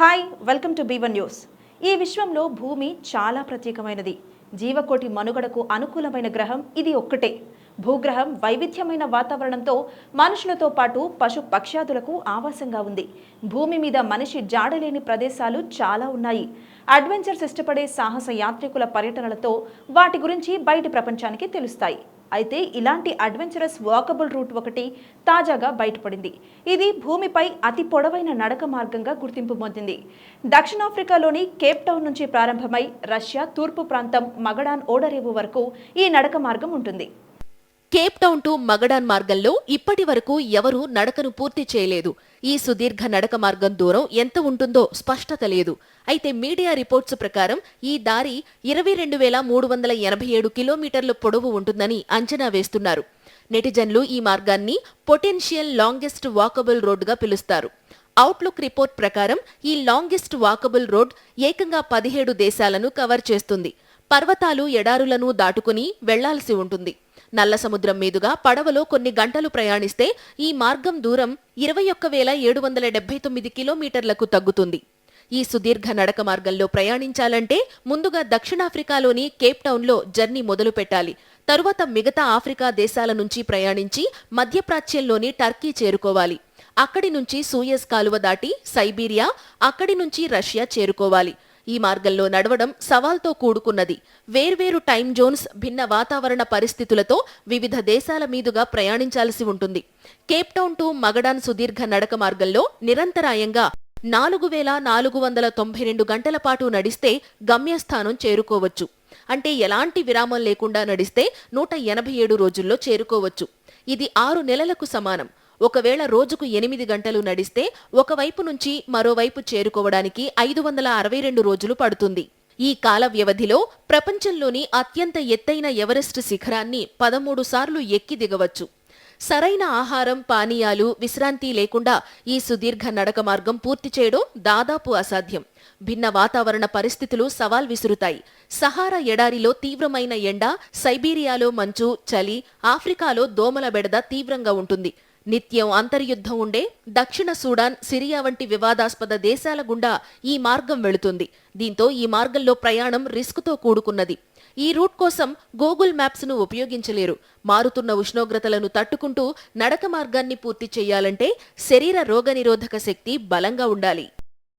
Hi welcome to B one news ఈ విశ్వంలో భూమి చాలా ప్రత్యేకమైనది. జీవకోటి మనుగడకు అనుకూలమైన గ్రహం ఇది ఒక్కటే. భూగ్రహం వైవిధ్యమైన వాతావరణంతో మనుషులతో పాటు పశు పక్ష్యాదులకు ఆవాసంగా ఉంది. భూమి మీద మనిషి జాడలేని ప్రదేశాలు చాలా ఉన్నాయి. అడ్వెంచర్స్ ఇష్టపడే సాహస యాత్రికుల పర్యటనలతో వాటి గురించి బయటి ప్రపంచానికి తెలుస్తాయి. అయితే ఇలాంటి అడ్వెంచరస్ వాకబుల్ రూట్ ఒకటి తాజాగా బయటపడింది. ఇది భూమిపై అతి పొడవైన నడక మార్గంగా గుర్తింపు పొందింది. దక్షిణాఫ్రికాలోని కేప్ టౌన్ నుంచి ప్రారంభమై రష్యా తూర్పు ప్రాంతం మగడాన్ ఓడరేవు వరకు ఈ నడక మార్గం ఉంటుంది. కేప్ టౌన్ టు మగడాన్ మార్గంలో ఇప్పటి వరకు ఎవరూ నడకను పూర్తి చేయలేదు. ఈ సుదీర్ఘ నడక మార్గం దూరం ఎంత ఉంటుందో స్పష్టత లేదు. అయితే మీడియా రిపోర్ట్స్ ప్రకారం ఈ దారి ఇరవై రెండు వేల మూడు వందల ఎనభై ఏడు కిలోమీటర్ల పొడవు ఉంటుందని అంచనా వేస్తున్నారు. నెటిజన్లు ఈ మార్గాన్ని పొటెన్షియల్ లాంగెస్ట్ వాకబుల్ రోడ్డుగా పిలుస్తారు. అవుట్లుక్ రిపోర్ట్ ప్రకారం ఈ లాంగెస్ట్ వాకబుల్ రోడ్ ఏకంగా పదిహేడు దేశాలను కవర్ చేస్తుంది. పర్వతాలు ఎడారులను దాటుకుని వెళ్ళాల్సి ఉంటుంది. నల్ల సముద్రం మీదుగా పడవలో కొన్ని గంటలు ప్రయాణిస్తే ఈ మార్గం దూరం ఇరవై ఒక్క వేల ఏడు వందల డెబ్బై తొమ్మిది కిలోమీటర్లకు తగ్గుతుంది. ఈ సుదీర్ఘ నడక మార్గంలో ప్రయాణించాలంటే ముందుగా దక్షిణాఫ్రికాలోని కేప్ టౌన్లో జర్నీ మొదలు పెట్టాలి. తరువాత మిగతా ఆఫ్రికా దేశాల నుంచి ప్రయాణించి మధ్యప్రాచ్యంలోని టర్కీ చేరుకోవాలి. అక్కడి నుంచి సూయస్ కాలువ దాటి సైబీరియా అక్కడి నుంచి రష్యా చేరుకోవాలి. ఈ మార్గంలో నడవడం సవాల్తో కూడుకున్నది. వేర్వేరు టైం జోన్స్ భిన్న వాతావరణ పరిస్థితులతో వివిధ దేశాల మీదుగా ప్రయాణించాల్సి ఉంటుంది. కేప్ టౌన్ టు మగడాన్ సుదీర్ఘ నడక మార్గంలో నిరంతరాయంగా నాలుగు వేల నాలుగు వందల తొంభై రెండు గంటల పాటు నడిస్తే గమ్యస్థానం చేరుకోవచ్చు. అంటే ఎలాంటి విరామం లేకుండా నడిస్తే నూట ఎనభై ఏడు రోజుల్లో చేరుకోవచ్చు. ఇది ఆరు నెలలకు సమానం. ఒకవేళ రోజుకు ఎనిమిది గంటలు నడిస్తే ఒకవైపు నుంచి మరోవైపు చేరుకోవడానికి ఐదు వందల అరవై రెండు రోజులు పడుతుంది. ఈ కాల వ్యవధిలో ప్రపంచంలోని అత్యంత ఎత్తైన ఎవరెస్ట్ శిఖరాన్ని పదమూడు సార్లు ఎక్కి దిగవచ్చు. సరైన ఆహారం పానీయాలు విశ్రాంతి లేకుండా ఈ సుదీర్ఘ నడక మార్గం పూర్తి చేయడం దాదాపు అసాధ్యం. భిన్న వాతావరణ పరిస్థితులు సవాల్ విసురుతాయి. సహారా ఎడారిలో తీవ్రమైన ఎండ సైబీరియాలో మంచు చలి ఆఫ్రికాలో దోమల బెడద తీవ్రంగా ఉంటుంది. నిత్యం అంతర్యుద్ధం ఉండే దక్షిణ సూడాన్ సిరియా వంటి వివాదాస్పద దేశాల గుండా ఈ మార్గం వెళుతుంది. దీంతో ఈ మార్గంలో ప్రయాణం రిస్క్తో కూడుకున్నది. ఈ రూట్ కోసం గూగుల్ మ్యాప్స్ను ఉపయోగించలేరు. మారుతున్న ఉష్ణోగ్రతలను తట్టుకుంటూ నడక మార్గాన్ని పూర్తి చేయాలంటే శరీర రోగనిరోధక శక్తి బలంగా ఉండాలి.